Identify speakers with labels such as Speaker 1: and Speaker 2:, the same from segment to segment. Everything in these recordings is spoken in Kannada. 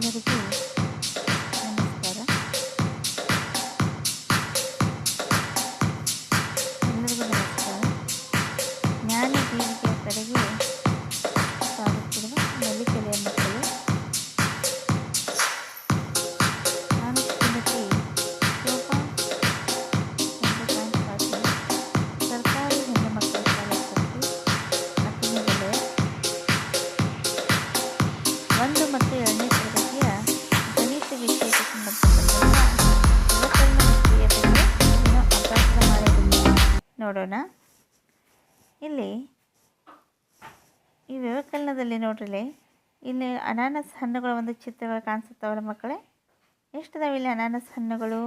Speaker 1: never do. ನೋಡೋಣ. ಇಲ್ಲಿ ಈ ವ್ಯವಕಲನದಲ್ಲಿ ನೋಡ್ರಿ ಇಲ್ಲಿ ಅನಾನಸ್ ಹಣ್ಣುಗಳ ಒಂದು ಚಿತ್ರಗಳು ಕಾಣಿಸುತ್ತವಲ್ಲ ಮಕ್ಕಳೇ? ಎಷ್ಟಿದಾವೆ ಇಲ್ಲಿ ಅನಾನಸ್ ಹಣ್ಣುಗಳು?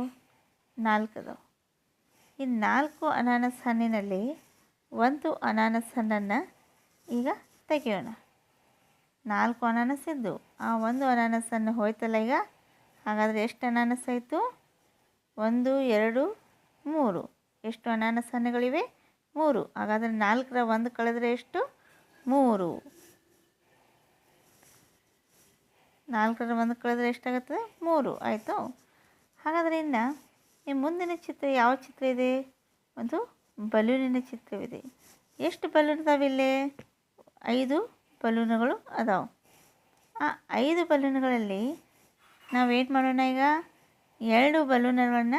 Speaker 1: ನಾಲ್ಕು ಅದಾವೆ ಈ ನಾಲ್ಕು ಅನಾನಸ್ ಹಣ್ಣಿನಲ್ಲಿ ಒಂದು ಅನಾನಸ್ ಹಣ್ಣನ್ನು ಈಗ ತೆಗೆಯೋಣ. ನಾಲ್ಕು ಅನಾನಸ್ ಇದ್ದು, ಆ ಒಂದು ಅನಾನಸನ್ನು ಹೋಯ್ತಲ್ಲ ಈಗ? ಹಾಗಾದರೆ ಎಷ್ಟು ಅನಾನಸ್ ಆಯಿತು? ಒಂದು, ಎರಡು, ಮೂರು. ಎಷ್ಟು ಅನಾನಸ್ ಮೂರು. ಹಾಗಾದರೆ ನಾಲ್ಕರ ಒಂದು ಕಳೆದರೆ ಎಷ್ಟು? ಮೂರು. ನಾಲ್ಕರ ಒಂದು ಕಳೆದರೆ ಎಷ್ಟಾಗುತ್ತದೆ? ಮೂರು. ಆಯಿತು. ಹಾಗಾದರೆ ಇನ್ನು ಈ ಮುಂದಿನ ಚಿತ್ರ ಯಾವ ಚಿತ್ರ ಇದೆ? ಒಂದು ಬಲೂನಿನ ಚಿತ್ರವಿದೆ. ಎಷ್ಟು ಬಲೂನ್ ಇಲ್ಲಿ? ಐದು ಬಲೂನುಗಳು ಅದಾವೆ. ಆ ಐದು ಬಲೂನುಗಳಲ್ಲಿ ನಾವು ಏನು ಮಾಡೋಣ ಈಗ? ಎರಡು ಬಲೂನುಗಳನ್ನ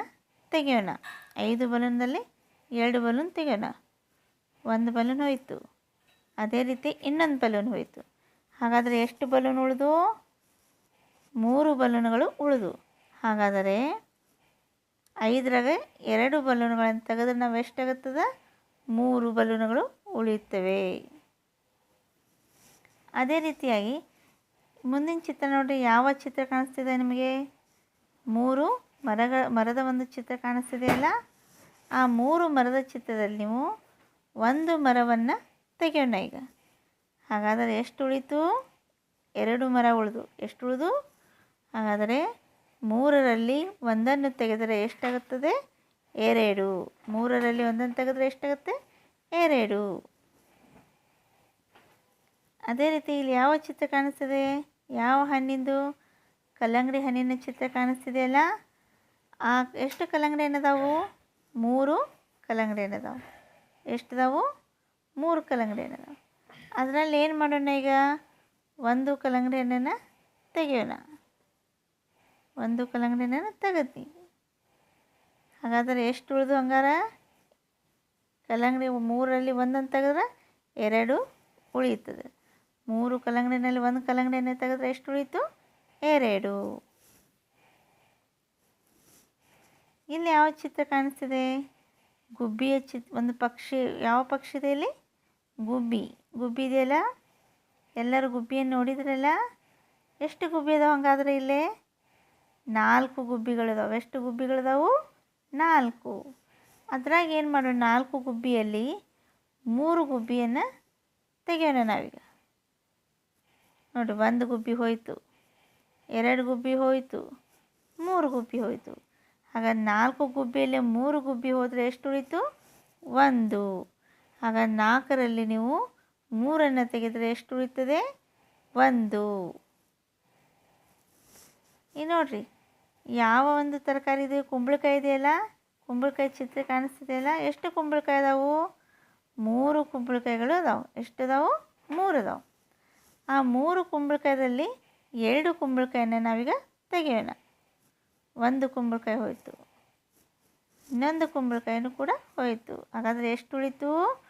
Speaker 1: ತೆಗೆಯೋಣ. ಐದು ಬಲೂನ್ದಲ್ಲಿ ಎರಡು ಬಲೂನ್ ತೆಗೋಣ ಒಂದು ಬಲೂನ್ ಹೋಯಿತು. ಅದೇ ರೀತಿ ಇನ್ನೊಂದು ಬಲೂನ್ ಹೋಯಿತು. ಹಾಗಾದರೆ ಎಷ್ಟು ಬಲೂನ್ ಉಳಿದು? ಮೂರು ಬಲೂನ್ಗಳು ಉಳಿದು. ಹಾಗಾದರೆ ಐದರಾಗ ಎರಡು ಬಲೂನ್ಗಳನ್ನು ತೆಗೆದ್ರೆ ನಾವು ಎಷ್ಟಾಗುತ್ತದೆ? ಮೂರು ಬಲೂನ್ಗಳು ಉಳಿಯುತ್ತವೆ. ಅದೇ ರೀತಿಯಾಗಿ ಮುಂದಿನ ಚಿತ್ರ ನೋಡಿರಿ, ಯಾವ ಚಿತ್ರ ಕಾಣಿಸ್ತಿದೆ ನಿಮಗೆ? ಮೂರು ಮರಗಳ ಮರದ ಒಂದು ಚಿತ್ರ ಕಾಣಿಸ್ತಿದೆಯಲ್ಲ? ಆ ಮೂರು ಮರದ ಚಿತ್ರದಲ್ಲಿ ನೀವು ಒಂದು ಮರವನ್ನು ತೆಗೆಯೋಣ ಈಗ. ಹಾಗಾದರೆ ಎಷ್ಟು ಉಳಿತು ಎರಡು ಮರ ಉಳಿದು. ಎಷ್ಟು ಉಳಿದು ಹಾಗಾದರೆ ಮೂರರಲ್ಲಿ ಒಂದನ್ನು ತೆಗೆದರೆ ಎಷ್ಟಾಗುತ್ತದೆ? ಎರಡು. ಮೂರರಲ್ಲಿ ಒಂದನ್ನು ತೆಗೆದರೆ ಎಷ್ಟಾಗುತ್ತೆ? ಎರಡು. ಅದೇ ರೀತಿ ಇಲ್ಲಿ ಯಾವ ಚಿತ್ರ ಕಾಣಿಸ್ತಿದೆ? ಯಾವ ಹಣ್ಣಿಂದು? ಕಲ್ಲಂಗಡಿ ಹಣ್ಣಿನ ಚಿತ್ರ ಕಾಣಿಸ್ತಿದೆಯಲ್ಲ? ಎಷ್ಟು ಕಲ್ಲಂಗಡಿ ಏನದಾವು ಮೂರು ಕಲ್ಲಂಗಡಿ ಎಷ್ಟು ಅದಾವು ಮೂರು ಕಲ್ಲಂಗಡಿ ಏನದಾವು ಅದರಲ್ಲಿ ಏನು ಮಾಡೋಣ ಈಗ? ಒಂದು ಕಲ್ಲಂಗಡಿ ಎಣ್ಣೆನ ತೆಗೆಯೋಣ. ಒಂದು ಕಲ್ಲಂಗಡಿ ಎಣ್ಣೆನ ತೆಗದ್ನಿ. ಹಾಗಾದರೆ ಎಷ್ಟು ಉಳಿದು ಹಂಗಾರ? ಕಲ್ಲಂಗಡಿ ಮೂರರಲ್ಲಿ ಒಂದನ್ನು ತೆಗೆದ್ರೆ ಎರಡು ಉಳಿಯುತ್ತದೆ. ಮೂರು ಕಲ್ಲಂಗಡಿನಲ್ಲಿ ಒಂದು ಕಲ್ಲಂಗಡಿಯನ್ನು ತೆಗೆದ್ರೆ ಎಷ್ಟು ಉಳೀತು? ಎರಡು. ಇಲ್ಲಿ ಯಾವ ಚಿತ್ರ ಕಾಣಿಸ್ತಿದೆ? ಗುಬ್ಬಿಯ ಚಿತ್, ಒಂದು ಪಕ್ಷಿ, ಯಾವ ಪಕ್ಷಿ ಇದೆ ಇಲ್ಲಿ? ಗುಬ್ಬಿ. ಗುಬ್ಬಿ ಇದೆಯಲ್ಲ? ಎಲ್ಲರೂ ಗುಬ್ಬಿಯನ್ನು ನೋಡಿದ್ರಲ್ಲ? ಎಷ್ಟು ಗುಬ್ಬಿ ಅದಾವೆ ಹಂಗಾದ್ರೆ ಇಲ್ಲಿ? ನಾಲ್ಕು ಗುಬ್ಬಿಗಳಿದಾವೆ ಎಷ್ಟು ಗುಬ್ಬಿಗಳಿದಾವು ನಾಲ್ಕು. ಅದ್ರಾಗ ಏನು ಮಾಡೋಣ? ನಾಲ್ಕು ಗುಬ್ಬಿಯಲ್ಲಿ ಮೂರು ಗುಬ್ಬಿಯನ್ನು ತೆಗೆಯೋಣ ನಾವೀಗ. ನೋಡಿ, ಒಂದು ಗುಬ್ಬಿ ಹೋಯಿತು. ಎರಡು ಗುಬ್ಬಿ ಹೋಯಿತು. ಮೂರು ಗುಬ್ಬಿ ಹೋಯಿತು. ಹಾಗಾದ್ರೆ ನಾಲ್ಕು ಗುಬ್ಬಿಯಲ್ಲಿ ಮೂರು ಗುಬ್ಬಿ ಹೋದರೆ ಎಷ್ಟು ಉಳಿತು? ಒಂದು. ಆಗ ನಾಲ್ಕರಲ್ಲಿ ನೀವು ಮೂರನ್ನು ತೆಗೆದರೆ ಎಷ್ಟು ಉಳಿತದೆ? ಒಂದು. ಈ ನೋಡಿರಿ, ಯಾವ ಒಂದು ತರಕಾರಿ ಇದೆ? ಕುಂಬಳಕಾಯಿ ಇದೆಯಲ್ಲ ಕುಂಬಳಕಾಯಿ ಚಿತ್ರ ಕಾಣಿಸ್ತಿದೆಯಲ್ಲ ಎಷ್ಟು ಕುಂಬಳಕಾಯಿ ಅದಾವು? ಮೂರು ಕುಂಬಳಕಾಯಿಗಳು ಅದಾವೆ. ಎಷ್ಟು ಅದಾವು? ಮೂರು ಅದಾವೆ. ಆ ಮೂರು ಕುಂಬಳಕಾಯಿದಲ್ಲಿ ಎರಡು ಕುಂಬಳಕಾಯಿನ ನಾವೀಗ ತೆಗೆಯೋಣ. ಒಂದು ಕುಂಬಳಕಾಯಿ ಹೋಯಿತು. ಇನ್ನೊಂದು ಕುಂಬಳಕಾಯಿನೂ ಕೂಡ ಹೋಯಿತು. ಹಾಗಾದರೆ ಎಷ್ಟು ಉಳಿತು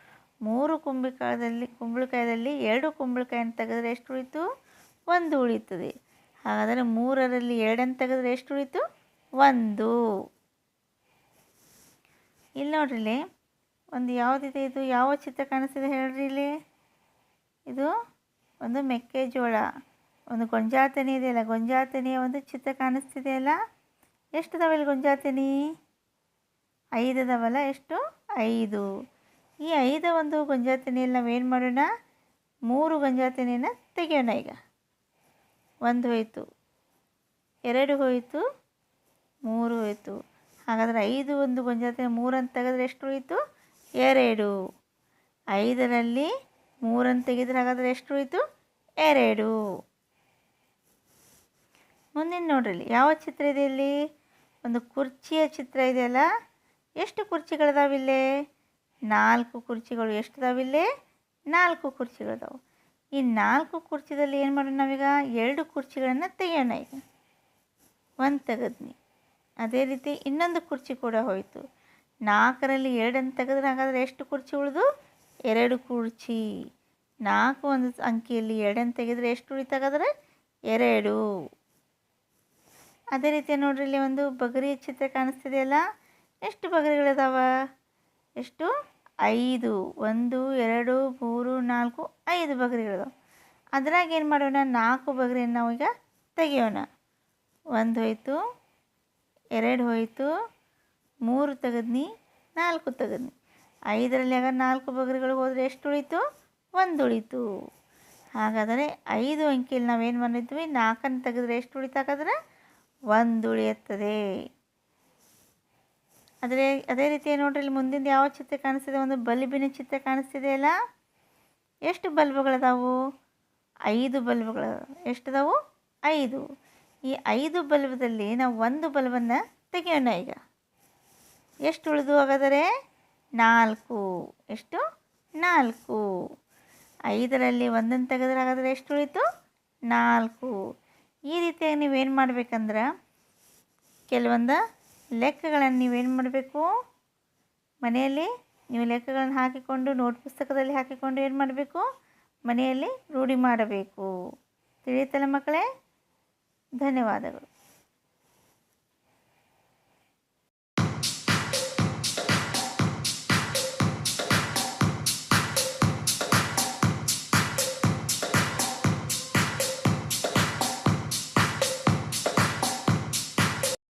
Speaker 1: ಮೂರು ಕುಂಬಳಕಾಯದಲ್ಲಿ ಕುಂಬಳಕಾಯದಲ್ಲಿ ಎರಡು ಕುಂಬಳಕಾಯಿಯನ್ನು ತೆಗೆದ್ರೆ ಎಷ್ಟು ಉಳಿತು ಒಂದು ಉಳಿತದೆ. ಹಾಗಾದರೆ ಮೂರರಲ್ಲಿ ಎರಡನ್ನು ತೆಗೆದ್ರೆ ಎಷ್ಟು ಉಳಿತು ಒಂದು. ಇಲ್ಲಿ ನೋಡ್ರಿ ಇಲ್ಲಿ. ಒಂದು ಯಾವುದಿದೆ ಇದು? ಯಾವ ಚಿತ್ರ ಕಾಣಿಸ್ತಿದೆ ಹೇಳ್ರಿ ಇಲ್ಲಿ? ಇದು ಒಂದು ಮೆಕ್ಕೆಜೋಳ. ಒಂದು ಗೊಂಜಾತನಿ ತೆನೆ ಇದೆಯಲ್ಲ, ಗೊಂಜಾತನಿಯ ತೆನೆಯ ಒಂದು ಚಿತ್ರ ಕಾಣಿಸ್ತಿದೆಯಲ್ಲ? ಎಷ್ಟು ಅದಾವೆ ಇಲ್ಲಿ ಗೊಂಜಾಳ ತೆನೆ ಐದು ಅದಾವಲ್ಲ ಎಷ್ಟು? ಐದು. ಈ ಐದು ಒಂದು ಗೊಂಜಾಳ ತೆನೆಯಲ್ಲಿ ನಾವೇನು ಮಾಡೋಣ? ಮೂರು ಗೊಂಜಾಳ ತೆನೆಯನ್ನು ತೆಗೆಯೋಣ ಈಗ. ಒಂದು ಹೋಯಿತು. ಎರಡು ಹೋಯಿತು. ಮೂರು ಹೋಯಿತು. ಹಾಗಾದರೆ ಐದು ಒಂದು ಗೊಂಜಾತಿನ ತೆನೆ ಮೂರನ್ನು ತೆಗೆದ್ರೆ ಎಷ್ಟು ಉಳಿತು ಎರಡು. ಐದರಲ್ಲಿ ಮೂರನ್ನು ತೆಗೆದ್ರೆ ಹಾಗಾದರೆ ಎಷ್ಟು ಉಳಿತು ಎರಡು. ಮುಂದಿನ ನೋಡ್ರಿಲ್ಲಿ ಯಾವ ಚಿತ್ರ ಇದೆ ಇಲ್ಲಿ? ಒಂದು ಕುರ್ಚಿಯ ಚಿತ್ರ ಇದೆಯಲ್ಲ? ಎಷ್ಟು ಕುರ್ಚಿಗಳಿದಾವಿಲ್ಲೆ? ನಾಲ್ಕು ಕುರ್ಚಿಗಳು ಎಷ್ಟು ಇದಾವಿಲ್ಲೆ ನಾಲ್ಕು ಕುರ್ಚಿಗಳಿದಾವೆ. ಈ ನಾಲ್ಕು ಕುರ್ಚಿದಲ್ಲಿ ಏನು ಮಾಡೋಣ ನಾವೀಗ? ಎರಡು ಕುರ್ಚಿಗಳನ್ನು ತೆಗೆಯೋಣ ಈಗ. ಒಂದು ತೆಗೆದ್ನಿ. ಅದೇ ರೀತಿ ಇನ್ನೊಂದು ಕುರ್ಚಿ ಕೂಡ ಹೋಯಿತು. ನಾಲ್ಕರಲ್ಲಿ ಎರಡನ್ನು ತೆಗೆದ್ರೆ ಹಾಗಾದರೆ ಎಷ್ಟು ಕುರ್ಚಿ ಉಳಿದು? ಎರಡು ಕುರ್ಚಿ. ನಾಲ್ಕು ಒಂದು ಅಂಕಿಯಲ್ಲಿ ಎರಡನ್ನು ತೆಗೆದರೆ ಎಷ್ಟು ಉಳಿತಾಗಾದರೆ? ಎರಡು. ಅದೇ ರೀತಿ ನೋಡ್ರಿ, ಇಲ್ಲಿ ಒಂದು ಬಗರಿಯ ಚಿತ್ರ ಕಾಣಿಸ್ತಿದೆಯಲ್ಲ? ಎಷ್ಟು ಬಗರಿಗಳಿದಾವ? ಎಷ್ಟು? ಐದು. ಒಂದು, ಎರಡು, ಮೂರು, ನಾಲ್ಕು, ಐದು ಬಗರಿಗಳಿದಾವೆ. ಅದ್ರಾಗ ಏನು ಮಾಡೋಣ? ನಾಲ್ಕು ಬಗರಿಯನ್ನು ಈಗ ತೆಗೆಯೋಣ. ಒಂದು ಹೋಯ್ತು, ಎರಡು ಹೋಯಿತು, ಮೂರು ತೆಗೆದ್ನಿ, ನಾಲ್ಕು ತೆಗೆದ್ನಿ. ಐದರಲ್ಲಿ ಆಗ ನಾಲ್ಕು ಬಗರಿಗಳು ಹೋದರೆ ಎಷ್ಟು ಉಳಿತು? ಒಂದು ಉಳಿತು. ಹಾಗಾದರೆ ಐದು ಅಂಕಿಯಲ್ಲಿ ನಾವೇನು ಮಾಡಿದ್ವಿ? ನಾಲ್ಕನ್ನು ತೆಗೆದ್ರೆ ಎಷ್ಟು ಉಳಿತಾಕಾದ್ರೆ ಒಂದು ಉಳಿಯುತ್ತದೆ ಆದರೆ ಅದೇ ರೀತಿ ನೋಡ್ರಿ, ಇಲ್ಲಿ ಮುಂದಿಂದ ಯಾವ ಚಿತ್ರ ಕಾಣಿಸ್ತಿದೆ? ಒಂದು ಬಲ್ಬಿನ ಚಿತ್ರ ಕಾಣಿಸ್ತಿದೆಯಲ್ಲ ಎಷ್ಟು ಬಲ್ಬ್ಗಳದಾವು? ಐದು ಬಲ್ಬುಗಳು, ಎಷ್ಟದಾವು? ಐದು. ಈ ಐದು ಬಲ್ಬದಲ್ಲಿ ನಾವು ಒಂದು ಬಲ್ಬನ್ನು ತೆಗೆಯೋಣ ಈಗ. ಎಷ್ಟು ಉಳಿದು ಹಾಗಾದರೆ? ನಾಲ್ಕು. ಎಷ್ಟು? ನಾಲ್ಕು. ಐದರಲ್ಲಿ ಒಂದನ್ನು ತೆಗೆದ್ರೆ ಹಾಗಾದರೆ ಎಷ್ಟು ಉಳಿತು? ನಾಲ್ಕು. ಈ ರೀತಿಯಾಗಿ ನೀವೇನು ಮಾಡಬೇಕಂದ್ರೆ ಕೆಲವೊಂದು ಲೆಕ್ಕಗಳನ್ನು ನೀವೇನು ಮಾಡಬೇಕು? ಮನೆಯಲ್ಲಿ ನೀವು ಲೆಕ್ಕಗಳನ್ನು ಹಾಕಿಕೊಂಡು ನೋಟ್ ಪುಸ್ತಕದಲ್ಲಿ ಹಾಕಿಕೊಂಡು ಏನು ಮಾಡಬೇಕು? ಮನೆಯಲ್ಲಿ ರೂಢಿ ಮಾಡಬೇಕು. ತಿಳಿಯುತ್ತಲ್ಲ ಮಕ್ಕಳೇ? ಧನ್ಯವಾದಗಳು.